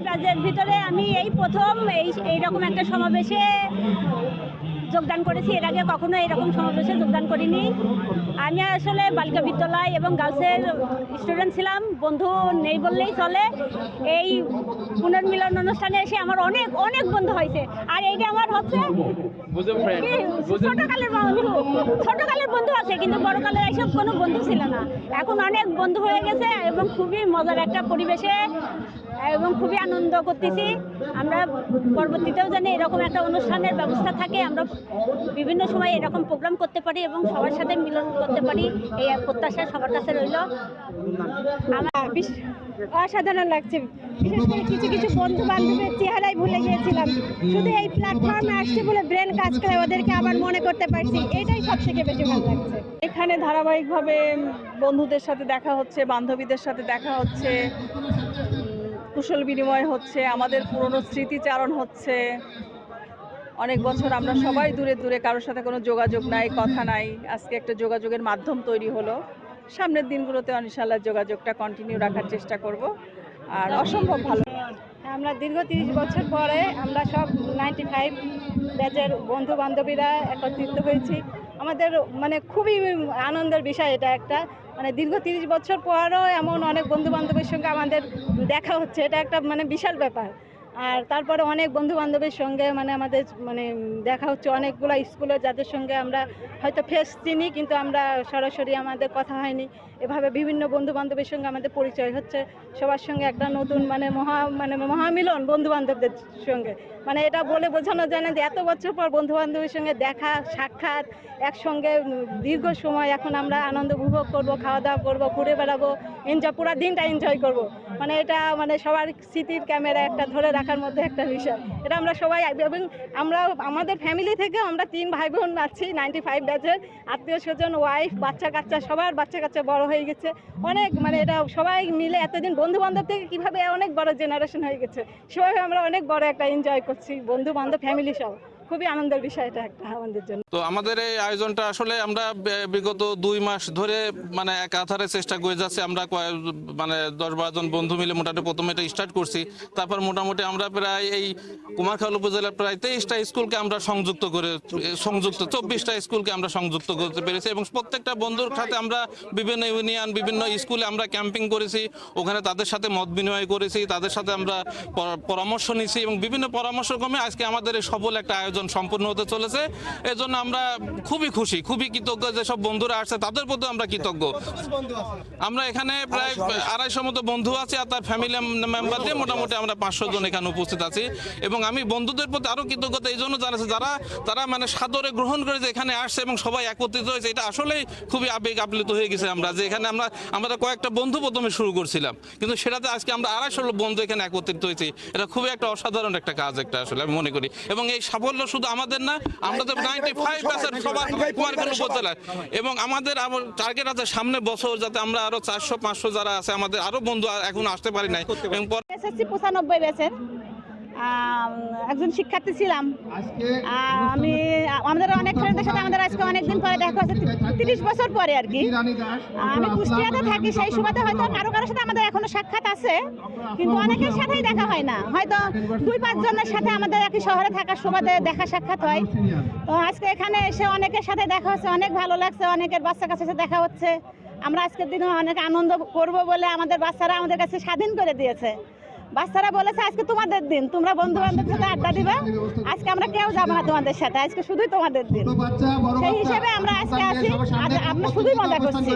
রাজ্যের ভিতরে আমি এই প্রথম এই এইরকম একটা সমাবেশে যোগদান করেছি। এর আগে কখনো এরকম সমাবেশে যোগদান করিনি। আমি আসলে বালিকা বিদ্যালয় এবং গার্লসের স্টুডেন্ট ছিলাম বন্ধু নেই বললেই চলে। এই পুনর্মিলন অনুষ্ঠানে এসে আমার অনেক অনেক বন্ধু হয়েছে। আর এইটা আমার হচ্ছে ছোটকালের বন্ধু। ছোটকালের বন্ধু আছে কিন্তু বড়কালের এইসব কোনো বন্ধু ছিল না। এখন অনেক বন্ধু হয়ে গেছে এবং খুবই মজার একটা পরিবেশে এবং খুবই আনন্দ করতেছি। আমরা পরবর্তীতেও জানি এরকম একটা অনুষ্ঠানের ব্যবস্থা থাকে আমরা বিভিন্ন সময় এরকম প্রোগ্রাম করতে পারি এবং সবার সাথে মিলন করতে পারি, এই প্রত্যাশা সবার কাছে রইল। আমার অসাধারণ লাগছে। বিশেষ করে কিছু কিছু বন্ধু বান্ধবের চেহারাই ভুলে গিয়েছিলাম। শুধু এই প্ল্যাটফর্মে আসছে বলে ব্রেন কাজ করে ওদেরকে আবার মনে করতে পারছি। এটাই সব থেকে বেশি ভালো লাগছে। এখানে ধারাবাহিকভাবে বন্ধুদের সাথে দেখা হচ্ছে, বান্ধবীদের সাথে দেখা হচ্ছে কুশল বিনিময় হচ্ছে, আমাদের পুরনো স্মৃতিচারণ হচ্ছে। অনেক বছর আমরা সবাই দূরে দূরে কারোর সাথে কোনো যোগাযোগ নাই, কথা নাই। আজকে একটা যোগাযোগের মাধ্যম তৈরি হলো। সামনের দিনগুলোতে ইনশাল্লাহ যোগাযোগটা কন্টিনিউ রাখার চেষ্টা করব। আর অসম্ভব ভালো। আমরা দীর্ঘ তিরিশ বছর পরে আমরা সব নাইনটি ফাইভ ব্যাচের বন্ধু বান্ধবীরা একত্রিত হয়েছি। আমাদের মানে খুবই আনন্দের বিষয় এটা একটা। মানে দীর্ঘ তিরিশ বছর পরও এমন অনেক বন্ধু বান্ধবের সঙ্গে আমাদের দেখা হচ্ছে। এটা একটা মানে বিশাল ব্যাপার। আর তারপরে অনেক বন্ধু বান্ধবের সঙ্গে মানে আমাদের মানে দেখা হচ্ছে অনেকগুলো স্কুলে যাদের সঙ্গে আমরা হয়তো ফেস চিনি, কিন্তু আমরা সরাসরি আমাদের কথা হয়নি। এভাবে বিভিন্ন বন্ধু বান্ধবের সঙ্গে আমাদের পরিচয় হচ্ছে। সবার সঙ্গে একটা নতুন মানে মহা মানে মহামিলন বন্ধু বান্ধবদের সঙ্গে। মানে এটা বলে বোঝানো যায় না যে এত বছর পর বন্ধু বান্ধবের সঙ্গে দেখা, সাক্ষাৎ, একসঙ্গে দীর্ঘ সময় এখন আমরা আনন্দ উপভোগ করব, খাওয়া দাওয়া করব, ঘুরে বেড়াবো এনজয় পুরো দিনটা এনজয় করব। মানে এটা মানে সবার স্মৃতির ক্যামেরা একটা ধরে রাখার মধ্যে একটা বিষয়। এটা আমরা সবাই এবং আমরা আমাদের ফ্যামিলি থেকে আমরা তিন ভাই বোন আছি নাইনটি ফাইভ ব্যাচের আত্মীয় স্বজন ওয়াইফ বাচ্চা কাচ্চা সবার বাচ্চা কাচ্চা বড় হয়ে গেছে। অনেক মানে এটা সবাই মিলে এতদিন বন্ধু বান্ধব থেকে কীভাবে অনেক বড় জেনারেশন হয়ে গেছে, সেভাবে আমরা অনেক বড় একটা এনজয় করছি বন্ধু বান্ধব ফ্যামিলি সহ। খুবই আনন্দের বিষয় এটা একটা আমাদের জন্য। তো আমাদের এই আয়োজনটা আসলে আমরা বিগত দুই মাস ধরে মানে একাধারে চেষ্টা করে যাচ্ছি। আমরা মানে দশ বারো জন বন্ধু মিলে মোটামুটি প্রথমে এটা স্টার্ট করছি। তারপর মোটামুটি আমরা প্রায় এই কুমারখাল উপজেলার প্রায় তেইশটা স্কুলকে আমরা সংযুক্ত করে সংযুক্ত, চব্বিশটা স্কুলকে আমরা সংযুক্ত করতে পেরেছি এবং প্রত্যেকটা বন্ধুর সাথে আমরা বিভিন্ন ইউনিয়ন, বিভিন্ন স্কুলে আমরা ক্যাম্পিং করেছি। ওখানে তাদের সাথে মত বিনিময় করেছি, তাদের সাথে আমরা পরামর্শ নিয়েছি এবং বিভিন্ন পরামর্শ ক্রমে আজকে আমাদের এই সফল একটা আয়োজন সম্পূর্ণ হতে চলেছে। এজন্য আমরা খুবই খুশি খুবই কৃতজ্ঞ যেসব বন্ধুরা আসছে তাদের প্রতি আমরা কৃতজ্ঞ। আমরা এখানে প্রায় আড়াইশো মতো বন্ধু আছে আর তার ফ্যামিলি মেম্বার দিয়ে মোটামুটি আমরা পাঁচশো জন এখানে উপস্থিত আছি। এবং আমি বন্ধুদের প্রতি আরও কৃতজ্ঞতা এই জন্য জানাচ্ছি যারা তারা মানে সাদরে গ্রহণ করে যে এখানে আসছে এবং সবাই একত্রিত হয়েছে এটা আসলেই খুবই আবেগ আপ্লুত হয়ে গেছে আমরা যে এখানে আমরা আমরা কয়েকটা বন্ধু প্রথমে শুরু করছিলাম। কিন্তু সেটাতে আজকে আমরা আড়াইশো বন্ধু এখানে একত্রিত হয়েছি। এটা খুবই একটা অসাধারণ একটা কাজ একটা আসলে আমি মনে করি। এবং এই সাফল্য শুধু আমাদের না আমরা তো নাইনটি ফাইভ পার্সেন্ট সবার কুমারখালী উপজেলায়। এবং আমাদের টার্গেট আছে সামনে বছর যাতে আমরা আরও চারশো পাঁচশো যারা আছে আমাদের আরও বন্ধু এখন আসতে পারি নাই। এবং এসএসসি পঁচানব্বই ব্যাচের। আম, একজন শিক্ষার্থী ছিলাম। আমি আমাদের অনেক ফ্রেন্ডের সাথে আমাদের আজকে অনেকদিন পরে দেখা হচ্ছে তিরিশ বছর পরে আর কি। আমি কুষ্টিয়াতে থাকি সেই সুবাদে হয়তো কারও কারোর সাথে আমাদের এখনও সাক্ষাৎ আছে কিন্তু অনেকের সাথেই দেখা হয় না। হয়তো দুই পাঁচ জনের সাথে আমাদের একই শহরে থাকার সুবাদে দেখা সাক্ষাৎ হয়। তো আজকে এখানে এসে অনেকের সাথে দেখা হচ্ছে অনেক ভালো লাগছে অনেকের বাচ্চা কাছে সাথে দেখা হচ্ছে। আমরা আজকের দিনে অনেক আনন্দ করব বলে আমাদের বাচ্চারা আমাদের কাছে স্বাধীন করে দিয়েছে। বাচ্চারা বলেছে আজকে তোমাদের দিন। তোমরা বন্ধু বান্ধবের সাথে আড্ডা দিবে। আজকে আমরা কেউ যাব না তোমাদের সাথে। আজকে শুধুই তোমাদের দিন। সেই হিসেবে আমরা আজকে আছি। আজ আমরা শুধুই মজা করছি।